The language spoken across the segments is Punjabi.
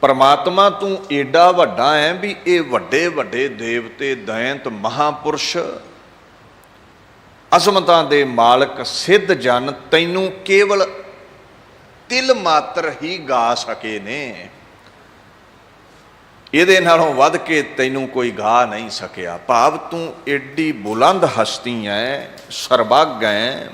ਪਰਮਾਤਮਾ ਤੂੰ ਏਡਾ ਵੱਡਾ ਹੈ ਵੀ ਇਹ ਵੱਡੇ ਵੱਡੇ ਦੇਵਤੇ, ਦੈਂਤ, ਮਹਾਪੁਰਸ਼, ਅਸਮਤਾਂ ਦੇ ਮਾਲਕ, ਸਿੱਧ ਜਨ ਤੈਨੂੰ ਕੇਵਲ ਤਿਲ ਮਾਤਰ ਹੀ ਗਾ ਸਕੇ ਨੇ। ਇਹਦੇ ਨਾਲੋਂ ਵੱਧ ਕੇ ਤੈਨੂੰ ਕੋਈ ਗਾ ਨਹੀਂ ਸਕਿਆ। ਭਾਵ ਤੂੰ ਏਡੀ ਬੁਲੰਦ ਹਸਤੀ ਐ, ਸਰਬੱਗ ਐ,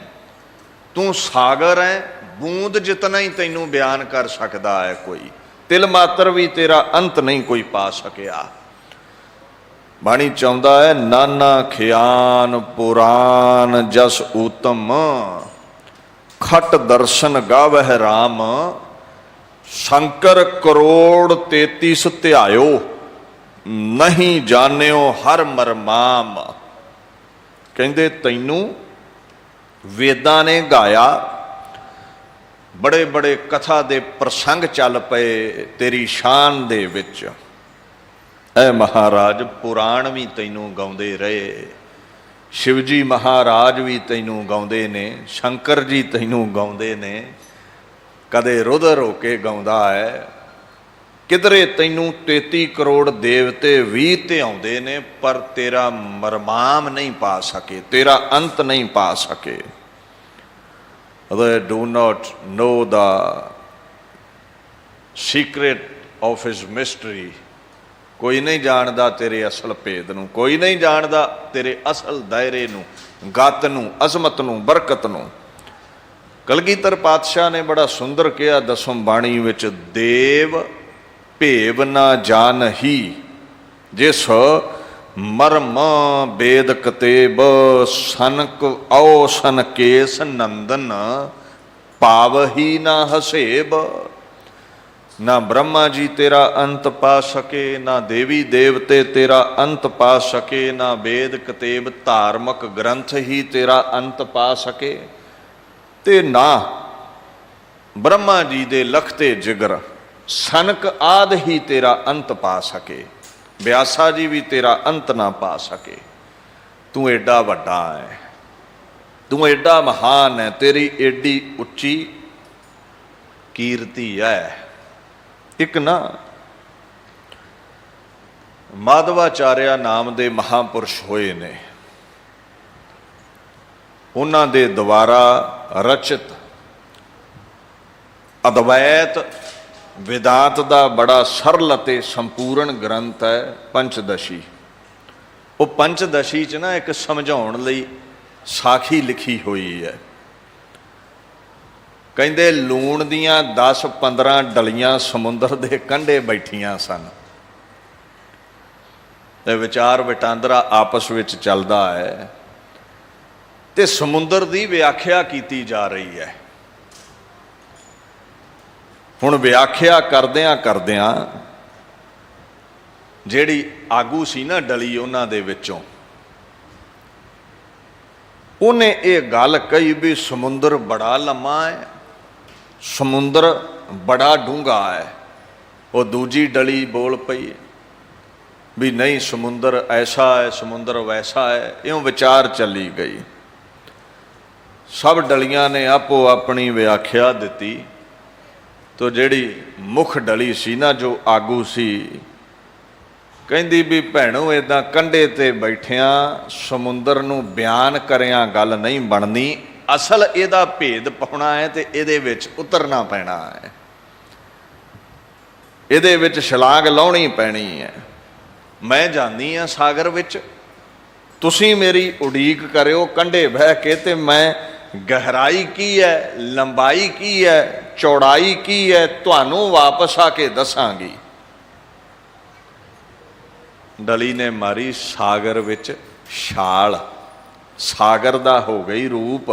ਤੂੰ ਸਾਗਰ ਐ, ਬੂੰਦ ਜਿਤਨਾ ਹੀ ਤੈਨੂੰ ਬਿਆਨ ਕਰ ਸਕਦਾ ਹੈ ਕੋਈ। ਤਿਲ ਮਾਤਰ ਵੀ ਤੇਰਾ ਅੰਤ ਨਹੀਂ ਕੋਈ ਪਾ ਸਕਿਆ। ਬਾਣੀ ਚਾਹੁੰਦਾ ਹੈ, ਨਾਨਾ ਖਿਆਨ ਪੁਰਾਨ ਜਸ ਊਤਮ, ਖਟ ਦਰਸ਼ਨ ਗਾਵਹਿ RAM ਸ਼ੰਕਰ ਕਰੋੜ 33 ਧਿਆਇਓ, ਨਹੀਂ ਜਾਣਿਓ ਹਰ ਮਰਮਾਮ। ਕਹਿੰਦੇ, ਤੈਨੂੰ ਵੇਦਾਂ ਨੇ ਗਾਇਆ ਬੜੇ ਬੜੇ ਕਥਾ ਦੇ ਪ੍ਰਸੰਗ ਚੱਲ ਪਏ ਤੇਰੀ ਸ਼ਾਨ ਦੇ ਵਿੱਚ। ਐ ਮਹਾਰਾਜ, ਪੁਰਾਣ ਵੀ ਤੈਨੂੰ ਗਾਉਂਦੇ ਰਹੇ, ਸ਼ਿਵਜੀ ਮਹਾਰਾਜ ਵੀ ਤੈਨੂੰ ਗਾਉਂਦੇ ਨੇ, ਸ਼ੰਕਰ ਜੀ ਤੈਨੂੰ ਗਾਉਂਦੇ ਨੇ। ਕਦੇ ਰੁਦਰ ਹੋ ਕੇ ਗਾਉਂਦਾ ਹੈ, ਕਿਧਰੇ ਤੈਨੂੰ 33 ਕਰੋੜ ਦੇਵਤੇ ਵੀ ਤੇ ਆਉਂਦੇ ਨੇ, ਪਰ ਤੇਰਾ ਮਰਮਾਮ ਨਹੀਂ ਪਾ ਸਕੇ, ਤੇਰਾ ਅੰਤ ਨਹੀਂ ਪਾ ਸਕੇ। They do not know the secret of his mystery. ਕੋਈ ਨਹੀਂ ਜਾਣਦਾ ਤੇਰੇ ਅਸਲ ਭੇਦ ਨੂੰ, ਕੋਈ ਨਹੀਂ ਜਾਣਦਾ ਤੇਰੇ ਅਸਲ ਦਾਇਰੇ ਨੂੰ, ਗਤ ਨੂੰ, ਅਜ਼ਮਤ ਨੂੰ, ਬਰਕਤ ਨੂੰ। ਕਲਗੀਧਰ ਪਾਤਸ਼ਾਹ ਨੇ ਬੜਾ ਸੁੰਦਰ ਕਿਹਾ, ਦਸਮ ਬਾਣੀ ਵਿੱਚ, ਦੇਵ ਭੇਵ ਨਾ ਜਾਣਹੀ ਜਿਸ ਮਰਮ ਬੇਦ ਕਤੇਬ ਸਨਕ ਔ ਸਨਕੇਸ ਨੰਦਨ ਪਾਵਹੀ ਨਾ ਹਸੇਬ। ਨਾ ਬ੍ਰਹਮਾ ਜੀ ਤੇਰਾ ਅੰਤ ਪਾ ਸਕੇ, ਨਾ ਦੇਵੀ ਦੇਵਤੇ ਤੇਰਾ ਅੰਤ ਪਾ ਸਕੇ, ਨਾ ਵੇਦ ਕਤੇਬ ਧਾਰਮਿਕ ਗ੍ਰੰਥ ਹੀ ਤੇਰਾ ਅੰਤ ਪਾ ਸਕੇ। ਤੇ ਨਾ ਬ੍ਰਹਮਾ ਜੀ ਦੇ ਲਖਤੇ ਜਿਗਰ, ਸਨਕ ਆਦ ਹੀ ਤੇਰਾ ਅੰਤ ਪਾ ਸਕੇ। ਵਿਆਸਾ ਜੀ ਵੀ ਤੇਰਾ ਅੰਤ ਨਾ ਪਾ ਸਕੇ। ਤੂੰ ਐਡਾ ਵੱਡਾ ਹੈ ਤੂੰ ਐਡਾ ਮਹਾਨ ਹੈ ਤੇਰੀ ਐਡੀ ਉੱਚੀ ਕੀਰਤੀ ਹੈ ਇੱਕ ਨਾ ਮਾਧਵਾਚਾਰਿਆ ਨਾਮ ਦੇ ਮਹਾਪੁਰਸ਼ ਹੋਏ ਨੇ। ਉਹਨਾਂ ਦੇ ਦੁਆਰਾ ਰਚਿਤ ਅਦਵੈਤ ਵਿਦਾਤ ਦਾ ਬੜਾ ਸਰਲ ਅਤੇ ਸੰਪੂਰਨ ਗ੍ਰੰਥ ਹੈ ਪੰਚਦਸ਼ੀ ਉਹ ਪੰਚਦਸ਼ੀ ਚ ਨਾ ਇੱਕ ਸਮਝਾਉਣ ਲਈ ਸਾਖੀ ਲਿਖੀ ਹੋਈ ਹੈ ਕਹਿੰਦੇ ਲੂਣ ਦੀਆਂ 10 15 ਡਲੀਆਂ ਸਮੁੰਦਰ ਦੇ ਕੰਢੇ ਬੈਠੀਆਂ ਸਨ ਤੇ ਵਿਚਾਰ ਵਟਾਂਦਰਾ ਆਪਸ ਵਿੱਚ ਚੱਲਦਾ ਹੈ ਤੇ ਸਮੁੰਦਰ ਦੀ ਵਿਆਖਿਆ ਕੀਤੀ ਜਾ ਰਹੀ ਹੈ ਹੁਣ ਵਿਆਖਿਆ ਕਰਦਿਆਂ ਕਰਦਿਆਂ ਜਿਹੜੀ ਆਗੂ ਸੀ ਨਾ ਡਲੀ ਉਹਨਾਂ ਦੇ ਵਿੱਚੋਂ, ਉਹਨੇ ਇਹ ਗੱਲ ਕਹੀ ਵੀ ਸਮੁੰਦਰ ਬੜਾ ਲੰਮਾ ਹੈ, ਸਮੁੰਦਰ ਬੜਾ ਡੂੰਘਾ ਹੈ, ਉਹ ਦੂਜੀ ਡਲੀ ਬੋਲ ਪਈ ਵੀ ਨਹੀਂ ਸਮੁੰਦਰ ਐਸਾ ਹੈ, ਸਮੁੰਦਰ ਵੈਸਾ ਹੈ, ਇਉਂ ਵਿਚਾਰ ਚੱਲੀ ਗਈ। ਸਭ ਡਲੀਆਂ ਨੇ ਆਪੋ ਆਪਣੀ ਵਿਆਖਿਆ ਦਿੱਤੀ। ਤੋ ਜਿਹੜੀ ਮੁੱਖ ਡਲੀ ਸੀ ਨਾ, ਜੋ ਆਗੂ ਸੀ, ਕਹਿੰਦੀ ਵੀ ਭੈਣੋ ਇਦਾਂ ਕੰਡੇ ਤੇ ਬੈਠਿਆਂ ਸਮੁੰਦਰ ਨੂੰ ਬਿਆਨ ਕਰਿਆਂ ਗੱਲ ਨਹੀਂ ਬਣਨੀ। ਅਸਲ ਇਹਦਾ ਭੇਦ ਪਾਉਣਾ ਹੈ ਤੇ ਇਹਦੇ ਵਿੱਚ ਉਤਰਨਾ ਪੈਣਾ ਹੈ। ਇਹਦੇ ਵਿੱਚ ਛਲਾਂਗ ਲਾਉਣੀ ਪੈਣੀ ਹੈ। ਮੈਂ ਜਾਂਦੀ ਆ ਸਾਗਰ ਵਿੱਚ। ਤੁਸੀਂ ਮੇਰੀ ਉਡੀਕ ਕਰਿਓ, ਕੰਢੇ ਬਹਿ ਕੇ ਤੇ ਮੈਂ ਗਹਿਰਾਈ ਕੀ ਹੈ, ਲੰਬਾਈ ਕੀ ਹੈ, ਚੌੜਾਈ ਕੀ ਹੈ, ਤੁਹਾਨੂੰ ਵਾਪਸ ਆ ਕੇ ਦੱਸਾਂਗੀ। ਡਲੀ ਨੇ ਮਾਰੀ ਸਾਗਰ ਵਿੱਚ ਛਾਲ। ਸਾਗਰ ਦਾ ਹੋ ਗਈ ਰੂਪ।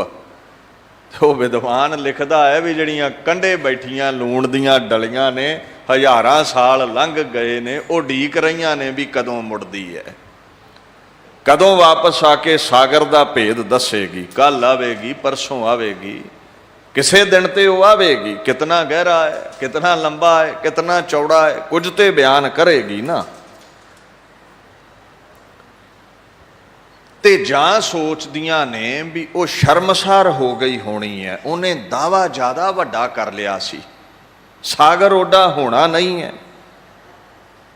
ਉਹ ਵਿਦਵਾਨ ਲਿਖਦਾ ਹੈ ਵੀ ਜਿਹੜੀਆਂ ਕੰਢੇ ਬੈਠੀਆਂ ਲੂਣ ਦੀਆਂ ਡਲੀਆਂ ਨੇ, ਹਜ਼ਾਰਾਂ ਸਾਲ ਲੰਘ ਗਏ ਨੇ, ਉਹ ਢੀਕ ਰਹੀਆਂ ਨੇ ਵੀ ਕਦੋਂ ਮੁੜਦੀ ਹੈ। ਕਦੋਂ ਵਾਪਸ ਆ ਕੇ ਸਾਗਰ ਦਾ ਭੇਦ ਦੱਸੇਗੀ? ਕੱਲ ਆਵੇਗੀ, ਪਰਸੋਂ ਆਵੇਗੀ। ਕਿਸੇ ਦਿਨ ਤੇ ਉਹ ਆਵੇਗੀ। ਕਿਤਨਾ ਗਹਿਰਾ ਹੈ, ਕਿਤਨਾ ਲੰਬਾ ਹੈ, ਕਿਤਨਾ ਚੌੜਾ ਹੈ, ਕੁਝ ਤੇ ਬਿਆਨ ਕਰੇਗੀ ਨਾ। ਤੇ ਜਾਂ ਸੋਚਦੀਆਂ ਨੇ ਵੀ ਉਹ ਸ਼ਰਮਸਾਰ ਹੋ ਗਈ ਹੋਣੀ ਹੈ। ਉਹਨੇ ਦਾਵਾ ਜ਼ਿਆਦਾ ਵੱਡਾ ਕਰ ਲਿਆ ਸੀ। ਸਾਗਰ ਓਡਾ ਹੋਣਾ ਨਹੀਂ ਹੈ।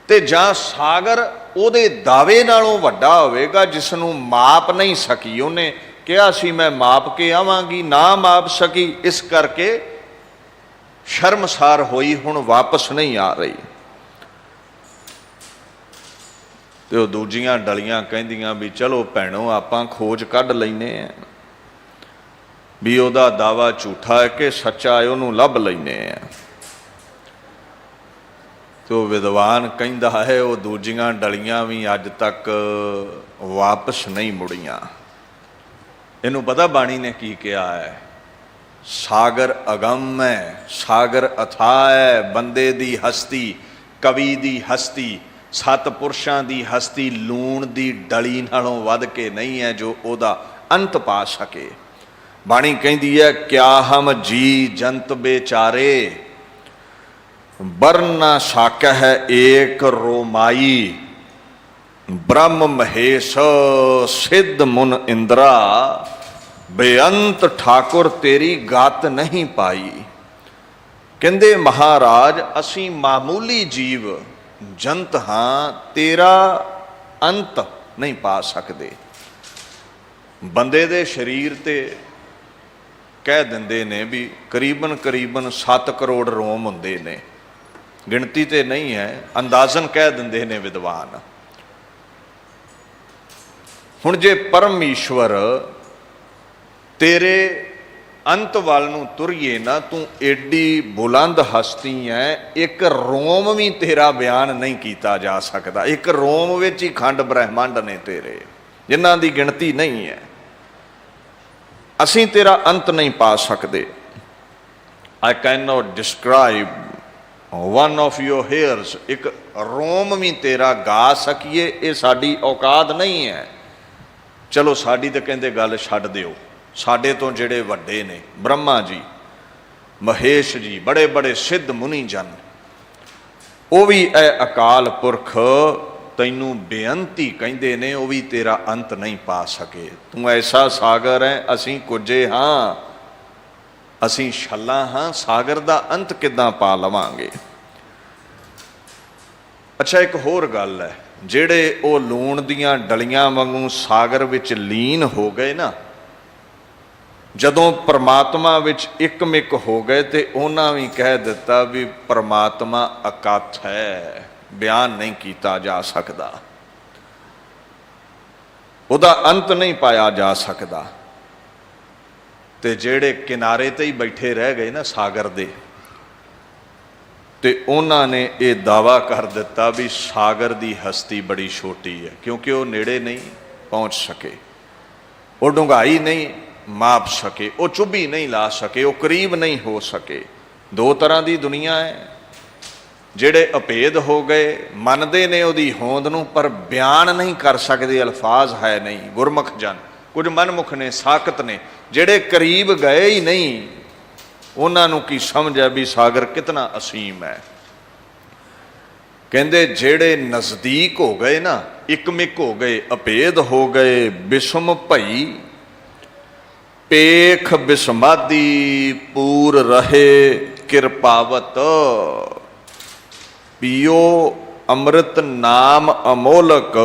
ਤੇ ਜਾਂ ਸਾਗਰ ਉਹਦੇ ਦਾਅਵੇ ਨਾਲੋਂ ਵੱਡਾ ਹੋਵੇਗਾ ਜਿਸ ਨੂੰ ਮਾਪ ਨਹੀਂ ਸਕੀ ਉਹਨੇ। ਕਿਹਾ ਸੀ, ਮੈਂ ਮਾਪ ਕੇ ਆਵਾਂਗੀ, ਨਾ ਮਾਪ ਸਕੀ, ਇਸ ਕਰਕੇ ਸ਼ਰਮਸਾਰ ਹੋਈ, ਹੁਣ ਵਾਪਸ ਨਹੀਂ ਆ ਰਹੀ। ਤੇ ਉਹ ਦੂਜੀਆਂ ਡਲੀਆਂ ਕਹਿੰਦੀਆਂ ਵੀ, ਚਲੋ ਭੈਣੋ, ਆਪਾਂ ਖੋਜ ਕੱਢ ਲੈਨੇ ਆ। ਵੀ ਉਹਦਾ ਦਾਵਾ ਝੂਠਾ ਹੈ ਕਿ ਸੱਚਾ ਹੈ, ਉਹਨੂੰ ਲੱਭ ਲੈਨੇ ਆ। ਤੇ ਉਹ ਵਿਦਵਾਨ ਕਹਿੰਦਾ ਹੈ, ਉਹ ਦੂਜੀਆਂ ਡਲੀਆਂ ਵੀ ਅੱਜ ਤੱਕ ਵਾਪਸ ਨਹੀਂ ਮੁੜੀਆਂ। ਇਹਨੂੰ ਪਤਾ ਬਾਣੀ ਨੇ ਕੀ ਕਿਹਾ ਹੈ? ਸਾਗਰ ਅਗੰਮ ਹੈ, ਸਾਗਰ ਅਥਾ ਹੈ, ਬੰਦੇ ਦੀ ਹਸਤੀ, ਕਵੀ ਦੀ ਹਸਤੀ ਸਤ ਪੁਰਸ਼ਾਂ ਦੀ ਹਸਤੀ, ਲੂਣ ਦੀ ਡਲੀ ਨਾਲੋਂ ਵੱਧ ਕੇ ਨਹੀਂ ਹੈ ਜੋ ਉਹਦਾ ਅੰਤ ਪਾ ਸਕੇ। ਬਾਣੀ ਕਹਿੰਦੀ ਹੈ, ਕਿਆ ਹਮ ਜੀ ਜੰਤ ਬੇਚਾਰੇ ਵਰਨਾ ਸ਼ਾਕ ਹੈ ਏਕ ਰੋਮਾਈ, ਬ੍ਰਹਮ ਮਹੇਸ਼ ਸਿੱਧ ਮੁਨ ਇੰਦਰਾ, ਬੇਅੰਤ ਠਾਕੁਰ ਤੇਰੀ ਗਤ ਨਹੀਂ ਪਾਈ। ਕਹਿੰਦੇ ਮਹਾਰਾਜ, ਅਸੀਂ ਮਾਮੂਲੀ ਜੀਵ, ਜੰਤ ਹਾਂ, ਤੇਰਾ ਅੰਤ ਨਹੀਂ ਪਾ ਸਕਦੇ। ਬੰਦੇ ਦੇ ਸਰੀਰ ਤੇ ਕਹਿ ਦਿੰਦੇ ਨੇ ਵੀ ਕਰੀਬਨ ਕਰੀਬਨ 7 ਕਰੋੜ ਰੋਮ ਹੁੰਦੇ ਨੇ। ਗਿਣਤੀ ਤੇ ਨਹੀਂ ਹੈ, ਅੰਦਾਜ਼ਨ ਕਹਿ ਦਿੰਦੇ ਨੇ ਵਿਦਵਾਨ। ਹੁਣ ਜੇ ਪਰਮੇਸ਼ਵਰ ਤੇਰੇ ਅੰਤ ਵੱਲ ਨੂੰ ਤੁਰੀਏ ਨਾ, ਤੂੰ ਏਡੀ ਬੁਲੰਦ ਹਸਤੀ ਐ, ਇੱਕ ਰੋਮ ਵੀ ਤੇਰਾ ਬਿਆਨ ਨਹੀਂ ਕੀਤਾ ਜਾ ਸਕਦਾ। ਇੱਕ ਰੋਮ ਵਿੱਚ ਹੀ ਖੰਡ ਬ੍ਰਹਿਮੰਡ ਨੇ ਤੇਰੇ, ਜਿਨ੍ਹਾਂ ਦੀ ਗਿਣਤੀ ਨਹੀਂ ਹੈ। ਅਸੀਂ ਤੇਰਾ ਅੰਤ ਨਹੀਂ ਪਾ ਸਕਦੇ। I can not describe one of your hairs ਇੱਕ ਰੋਮ ਵੀ ਤੇਰਾ ਗਾ ਸਕੀਏ, ਇਹ ਸਾਡੀ ਔਕਾਤ ਨਹੀਂ ਹੈ। ਚਲੋ ਸਾਡੀ ਤਾਂ ਕਹਿੰਦੇ ਗੱਲ ਛੱਡ ਦਿਓ। ਸਾਡੇ ਤੋਂ ਜਿਹੜੇ ਵੱਡੇ ਨੇ, ਬ੍ਰਹਮਾ ਜੀ, ਮਹੇਸ਼ ਜੀ, ਬੜੇ ਬੜੇ ਸਿੱਧ ਮੁਨੀ ਜਨ, ਉਹ ਵੀ ਇਹ ਅਕਾਲ ਪੁਰਖ, ਤੈਨੂੰ ਬੇਅੰਤੀ ਕਹਿੰਦੇ ਨੇ, ਉਹ ਵੀ ਤੇਰਾ ਅੰਤ ਨਹੀਂ ਪਾ ਸਕੇ। ਤੂੰ ਐਸਾ ਸਾਗਰ ਹੈ ਅਸੀਂ ਕੁਝੇ ਹਾਂ। ਅਸੀਂ ਛੱਲਾ ਹਾਂ, ਸਾਗਰ ਦਾ ਅੰਤ ਕਿੱਦਾਂ ਪਾ ਲਵਾਂਗੇ? ਅੱਛਾ, ਇੱਕ ਹੋਰ ਗੱਲ ਹੈ, ਜਿਹੜੇ ਉਹ ਲੂਣ ਦੀਆਂ ਡਲੀਆਂ ਵਾਂਗੂ ਸਾਗਰ ਵਿੱਚ ਲੀਨ ਹੋ ਗਏ ਨਾ, ਜਦੋਂ ਪਰਮਾਤਮਾ ਵਿੱਚ ਇੱਕਮਿਕ ਹੋ ਗਏ ਤੇ ਉਹਨਾਂ ਵੀ ਕਹਿ ਦਿੱਤਾ ਵੀ ਪਰਮਾਤਮਾ ਅਕਥ ਹੈ, ਬਿਆਨ ਨਹੀਂ ਕੀਤਾ ਜਾ ਸਕਦਾ। ਉਹਦਾ ਅੰਤ ਨਹੀਂ ਪਾਇਆ ਜਾ ਸਕਦਾ। ਤੇ ਜਿਹੜੇ ਕਿਨਾਰੇ ਤੇ ਹੀ ਬੈਠੇ ਰਹਿ ਗਏ ਨਾ ਸਾਗਰ ਦੇ, ਤੇ ਉਹਨਾਂ ਨੇ ਇਹ ਦਾਵਾ ਕਰ ਦਿੱਤਾ ਵੀ ਸਾਗਰ ਦੀ ਹਸਤੀ ਬੜੀ ਛੋਟੀ ਹੈ, ਕਿਉਂਕਿ ਉਹ ਨੇੜੇ ਨਹੀਂ ਪਹੁੰਚ ਸਕੇ। ਉਹ ਡੂੰਘਾਈ ਨਹੀਂ ਮਾਪ ਸਕੇ, ਉਹ ਚੁੱਭੀ ਨਹੀਂ ਲਾ ਸਕੇ, ਉਹ ਕਰੀਬ ਨਹੀਂ ਹੋ ਸਕੇ। ਦੋ ਤਰ੍ਹਾਂ ਦੀ ਦੁਨੀਆ ਹੈ। ਜਿਹੜੇ ਅਭੇਦ ਹੋ ਗਏ, ਮੰਨਦੇ ਨੇ ਉਹਦੀ ਹੋਂਦ ਨੂੰ, ਪਰ ਬਿਆਨ ਨਹੀਂ ਕਰ ਸਕਦੇ, ਅਲਫਾਜ਼ ਹੈ ਨਹੀਂ, ਗੁਰਮੁਖ ਜਨ। ਕੁਝ ਮਨਮੁਖ ਨੇ, ਸਾਖਤ ਨੇ, ਜਿਹੜੇ ਕਰੀਬ ਗਏ ਹੀ ਨਹੀਂ, ਉਹਨਾਂ ਨੂੰ ਕੀ ਸਮਝ ਹੈ ਵੀ ਸਾਗਰ ਕਿਤਨਾ ਅਸੀਮ ਹੈ? ਕਹਿੰਦੇ ਜਿਹੜੇ ਨਜ਼ਦੀਕ ਹੋ ਗਏ ਨਾ, ਇੱਕਮਿਕ ਹੋ ਗਏ ਅਭੇਦ ਹੋ ਗਏ, ਬਿਸਮ ਭਈ, ਪੇਖ ਬਿਸਮਾਦੀ, ਪੂਰ ਰਹੇ ਕਿਰਪਾਵਤ, ਪੀਓ ਅੰਮ੍ਰਿਤ ਨਾਮ ਅਮੋਲਕ,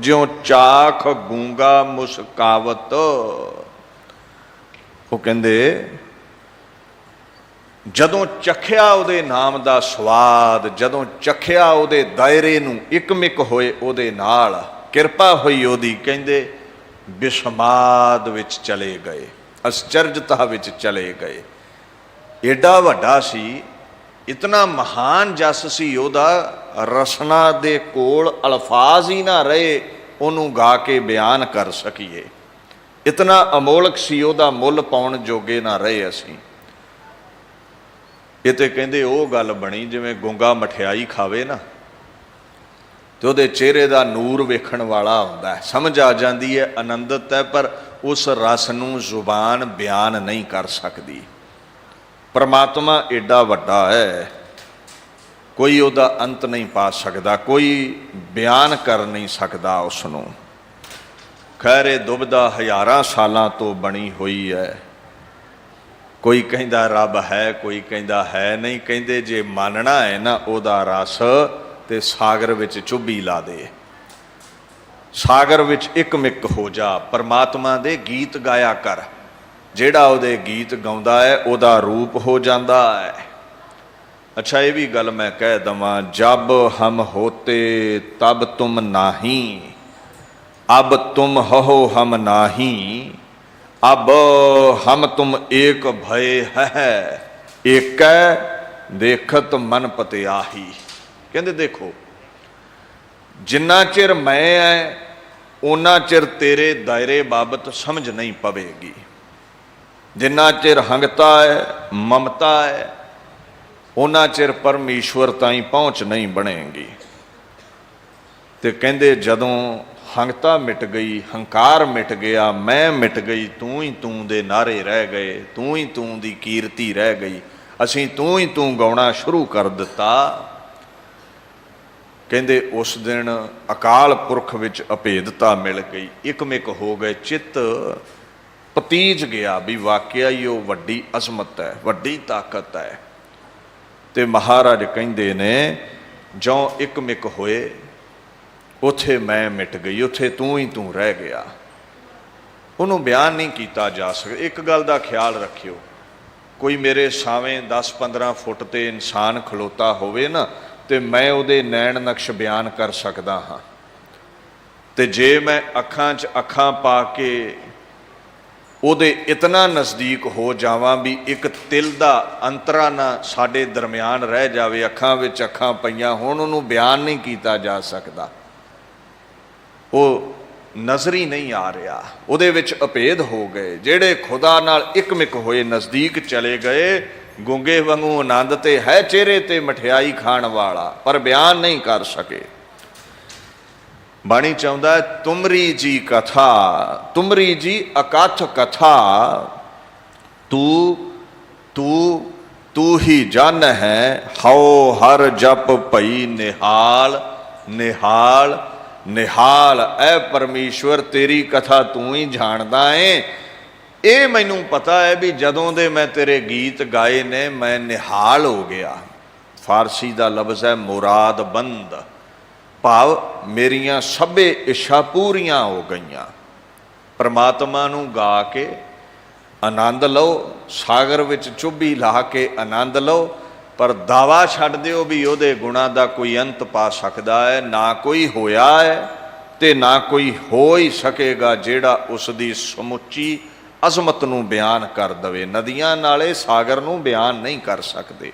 ਜਿਉ ਚਾਖ ਗੂੰਗਾ ਮੁਸਕਾਵਤ। ਉਹ ਕਹਿੰਦੇ, ਜਦੋਂ ਚਖਿਆ ਉਹਦੇ ਨਾਮ ਦਾ ਸਵਾਦ, ਜਦੋਂ ਚਖਿਆ ਉਹਦੇ ਦਾਇਰੇ ਨੂੰ ਇੱਕਮਿਕ ਹੋਏ ਉਹਦੇ ਨਾਲ, ਕਿਰਪਾ ਹੋਈ ਉਹਦੀ, ਕਹਿੰਦੇ, ਬਿਸਮਾਦ ਵਿੱਚ ਚਲੇ ਗਏ, ਅਸਚਰਜਤਾ ਵਿੱਚ ਚਲੇ ਗਏ। ਏਡਾ ਵੱਡਾ ਸੀ, ਇਤਨਾ ਮਹਾਨ ਜਸ ਸੀ ਉਹਦਾ ਰਸਨਾ ਦੇ ਕੋਲ ਅਲਫਾਜ਼ ਹੀ ਨਾ ਰਹੇ, ਉਹਨੂੰ ਗਾ ਕੇ ਬਿਆਨ ਕਰ ਸਕੀਏ। ਇਤਨਾ ਅਮੋਲਕ ਸੀ ਉਹਦਾ ਮੁੱਲ ਪਾਉਣ ਜੋਗੇ ਨਾ ਰਹੇ ਅਸੀਂ। ਇਹ ਤੇ ਕਹਿੰਦੇ ਉਹ ਗੱਲ ਬਣੀ ਜਿਵੇਂ ਗੁੰਗਾ ਮਠਿਆਈ ਖਾਵੇ ਨਾ, ਤੇ ਉਹਦੇ ਚਿਹਰੇ ਦਾ ਨੂਰ ਵੇਖਣ ਵਾਲਾ ਹੁੰਦਾ ਹੈ। ਸਮਝ ਆ ਜਾਂਦੀ ਹੈ, ਆਨੰਦਤ ਹੈ, ਪਰ ਉਸ ਰਸ ਨੂੰ ਜ਼ੁਬਾਨ ਬਿਆਨ ਨਹੀਂ ਕਰ ਸਕਦੀ। ਪਰਮਾਤਮਾ ਏਡਾ ਵੱਡਾ ਹੈ। ਕੋਈ ਉਹਦਾ ਅੰਤ ਨਹੀਂ ਪਾ ਸਕਦਾ, ਕੋਈ ਬਿਆਨ ਕਰ ਨਹੀਂ ਸਕਦਾ ਉਸ ਨੂੰ ਖੈਰੇ ਦੁਬਦਾ ਹਜ਼ਾਰਾਂ ਸਾਲਾਂ ਤੋਂ ਬਣੀ ਹੋਈ ਹੈ। ਕੋਈ ਕਹਿੰਦਾ ਰੱਬ ਹੈ, ਕੋਈ ਕਹਿੰਦਾ ਹੈ ਨਹੀਂ, ਕਹਿੰਦੇ ਜੇ ਮੰਨਣਾ ਹੈ ਨਾ ਉਹਦਾ ਰਸ ਤੇ ਸਾਗਰ ਵਿੱਚ ਚੁੱਭੀ ਲਾ ਦੇ। ਸਾਗਰ ਵਿੱਚ ਇੱਕ ਮਿੱਕ ਹੋ ਜਾ, ਪਰਮਾਤਮਾ ਦੇ ਗੀਤ ਗਾਇਆ ਕਰ। ਜਿਹੜਾ ਉਹਦੇ ਗੀਤ ਗਾਉਂਦਾ ਹੈ, ਉਹਦਾ ਰੂਪ ਹੋ ਜਾਂਦਾ ਹੈ। ਅੱਛਾ, ਇਹ ਵੀ ਗੱਲ ਮੈਂ ਕਹਿ ਦਵਾਂ, ਜਬ ਹਮ ਹੋਤੇ, ਤਬ ਤੁਮ ਨਾਹੀ। ਅਬ ਤੁਮ ਹੋ ਹਮ ਨਾਹੀ। ਅਬ ਹਮ ਤੁਮ ਏਕ ਭਏ ਹੈ ਏਕੈ ਦੇਖਤ ਮਨ ਪਤਿਆਹੀ। ਕਹਿੰਦੇ ਦੇਖੋ, ਜਿੰਨਾ ਚਿਰ ਮੈਂ ਐ ਉਹਨਾਂ ਚਿਰ ਤੇਰੇ ਦਾਇਰੇ ਬਾਬਤ ਸਮਝ ਨਹੀਂ ਪਵੇਗੀ। ਜਿੰਨਾ ਚਿਰ ਹੰਗਤਾ ਹੈ ਮਮਤਾ ਹੈ ਉਹਨਾਂ ਚਿਰ ਪਰਮੇਸ਼ਵਰ ਤਾਈਂ ਪਹੁੰਚ ਨਹੀਂ ਬਣੇਗੀ। ਤੇ ਕਹਿੰਦੇ, ਜਦੋਂ ਹੰਗਤਾ ਮਿਟ ਗਈ, ਹੰਕਾਰ ਮਿਟ ਗਿਆ, ਮੈਂ ਮਿਟ ਗਈ, ਤੂੰ ਹੀ ਤੂੰ ਦੇ ਨਾਰੇ ਰਹਿ ਗਏ, ਤੂੰ ਹੀ ਤੂੰ ਦੀ ਕੀਰਤੀ ਰਹਿ ਗਈ, ਅਸੀਂ ਤੂੰ ਹੀ ਤੂੰ ਗਾਉਣਾ ਸ਼ੁਰੂ ਕਰ ਦਿੱਤਾ। ਕਹਿੰਦੇ, ਉਸ ਦਿਨ ਅਕਾਲ ਪੁਰਖ ਵਿੱਚ ਅਭੇਦਤਾ ਮਿਲ ਗਈ, ਇੱਕਮਿਕ ਹੋ ਗਏ, ਚਿੱਤ ਪਤੀਜ ਗਿਆ ਵੀ ਵਾਕਿਆ ਹੀ ਉਹ ਵੱਡੀ ਅਜ਼ਮਤ ਹੈ, ਵੱਡੀ ਤਾਕਤ ਹੈ। ਤੇ ਮਹਾਰਾਜ ਕਹਿੰਦੇ ਨੇ, ਜਿਉਂ ਇੱਕਮਿਕ ਹੋਏ, ਉਥੇ ਮੈਂ ਮਿਟ ਗਈ, ਉਥੇ ਤੂੰ ਹੀ ਤੂੰ ਰਹਿ ਗਿਆ। ਉਹਨੂੰ ਬਿਆਨ ਨਹੀਂ ਕੀਤਾ ਜਾ ਸਕਦਾ ਇੱਕ ਗੱਲ ਦਾ ਖਿਆਲ ਰੱਖਿਓ, ਕੋਈ ਮੇਰੇ ਸਾਵੇਂ 10-15 ਫੁੱਟ ਤੇ ਇਨਸਾਨ ਖਲੋਤਾ ਹੋਵੇ ਨਾ, ਤੇ ਮੈਂ ਉਹਦੇ ਨੈਣ ਨਕਸ਼ ਬਿਆਨ ਕਰ ਸਕਦਾ ਹਾਂ। ਤੇ ਜੇ ਮੈਂ ਅੱਖਾਂ 'ਚ ਅੱਖਾਂ ਪਾ ਕੇ ਉਹਦੇ ਇਤਨਾ ਨਜ਼ਦੀਕ ਹੋ ਜਾਵਾਂ ਵੀ ਇੱਕ ਤਿਲ ਦਾ ਅੰਤਰਾ ਨਾ ਸਾਡੇ ਦਰਮਿਆਨ ਰਹਿ ਜਾਵੇ, ਅੱਖਾਂ ਵਿੱਚ ਅੱਖਾਂ ਪਈਆਂ ਹੁਣ, ਉਹਨੂੰ ਬਿਆਨ ਨਹੀਂ ਕੀਤਾ ਜਾ ਸਕਦਾ। ਉਹ ਨਜ਼ਰੀ ਨਹੀਂ ਆ ਰਿਹਾ। ਉਹਦੇ ਵਿੱਚ ਅਪੇਧ ਹੋ ਗਏ, ਜਿਹੜੇ ਖੁਦਾ ਨਾਲ ਇੱਕਮਿਕ ਹੋਏ, ਨਜ਼ਦੀਕ ਚਲੇ ਗਏ, ਗੁੰਗੇ ਵਾਂਗੂ ਆਨੰਦ ਤੇ ਹੈ ਚਿਹਰੇ ਤੇ ਮਠਿਆਈ ਖਾਣ ਵਾਲਾ, ਪਰ ਬਿਆਨ ਨਹੀਂ ਕਰ ਸਕੇ। ਬਾਣੀ ਚਾਹੁੰਦਾ ਤੁਮਰੀ ਜੀ ਕਥਾ, ਤੁਮਰੀ ਜੀ ਅਕਥ ਕਥਾ, ਤੂੰ ਤੂੰ ਤੂੰ ਹੀ ਜਨ ਹੈ, ਹਉ ਹਰ ਜਪ ਭਈ ਨਿਹਾਲ ਨਿਹਾਲ ਨਿਹਾਲ, ਐ ਪਰਮੇਸ਼ਵਰ ਤੇਰੀ ਕਥਾ ਤੂੰ ਹੀ ਜਾਣਦਾ ਏ। ਇਹ ਮੈਨੂੰ ਪਤਾ ਹੈ ਵੀ ਜਦੋਂ ਦੇ ਮੈਂ ਤੇਰੇ ਗੀਤ ਗਾਏ ਨੇ, ਮੈਂ ਨਿਹਾਲ ਹੋ ਗਿਆ। ਫਾਰਸੀ ਦਾ ਲਫ਼ਜ਼ ਹੈ ਮੁਰਾਦ ਬੰਦ। ਭਾਵ ਮੇਰੀਆਂ ਸਭੇ ਇੱਛਾ ਪੂਰੀਆਂ ਹੋ ਗਈਆਂ। ਪ੍ਰਮਾਤਮਾ ਨੂੰ ਗਾ ਕੇ ਆਨੰਦ ਲਓ, ਸਾਗਰ ਵਿੱਚ ਚੁੱਭੀ ਲਾ ਕੇ ਆਨੰਦ ਲਓ, ਪਰ ਦਾਵਾ ਛੱਡ ਦਿਓ ਵੀ ਉਹਦੇ ਗੁਣਾ ਦਾ ਕੋਈ ਅੰਤ ਪਾ ਸਕਦਾ ਹੈ, ਨਾ ਕੋਈ ਹੋਇਆ ਹੈ ਤੇ ਨਾ ਕੋਈ ਹੋ ਹੀ ਸਕੇਗਾ ਜਿਹੜਾ ਉਸ ਦੀ ਸਮੁੱਚੀ ਅਜ਼ਮਤ ਨੂੰ ਬਿਆਨ ਕਰ ਦਵੇ। ਨਦੀਆਂ ਨਾਲੇ ਸਾਗਰ ਨੂੰ ਬਿਆਨ ਨਹੀਂ ਕਰ ਸਕਦੇ।